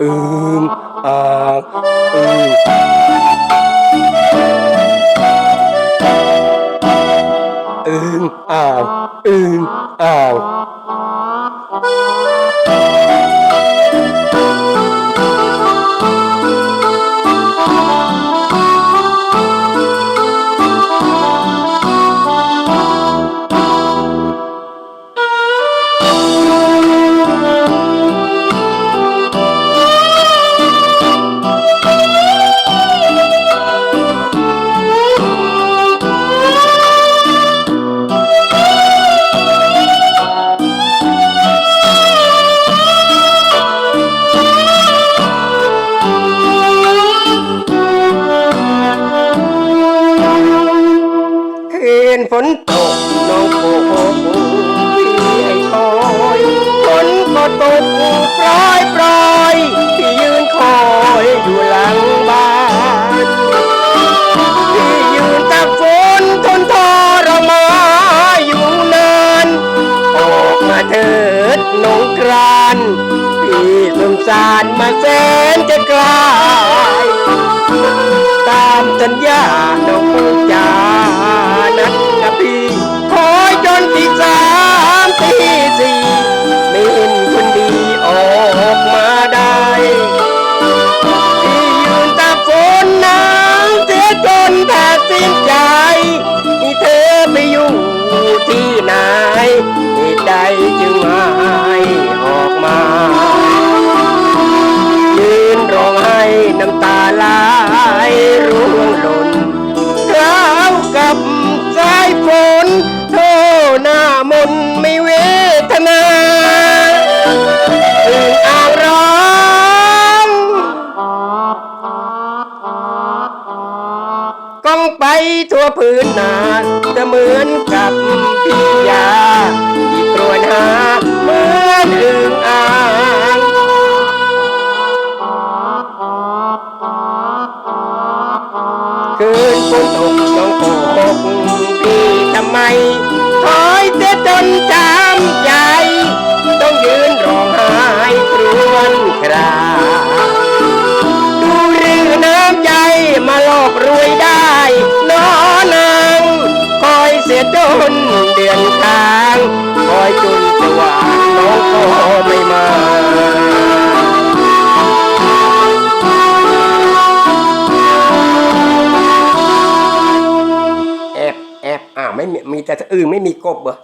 อึงอ่างอึงอึง นฝนตกน้องโกโกพี่ไอ้คอยฝนก็ตกปล่อยปล่อยพี่ยืนคอยอยู่หลังบ้านพี่ยืนตากฝนทนทรมานอยู่นานออกมาเถิดน้องกรานพี่สงสารมาแสนจะไกลตามสัญญาน้อง สิ้นใจนี่เธอไปอยู่ที่ไหนเหตุใจจึงมา ไปทั่วพื้นนาจะเหมือนกับพิยาที่ตรวจหาเหมือนอึ่งอ่างคืนฝนตกน้องโกหก จนสว่าน้องก็ไม่มาแอบแอบอ่าวไม่มีมีแต่อื่นไม่มีกบเหรอ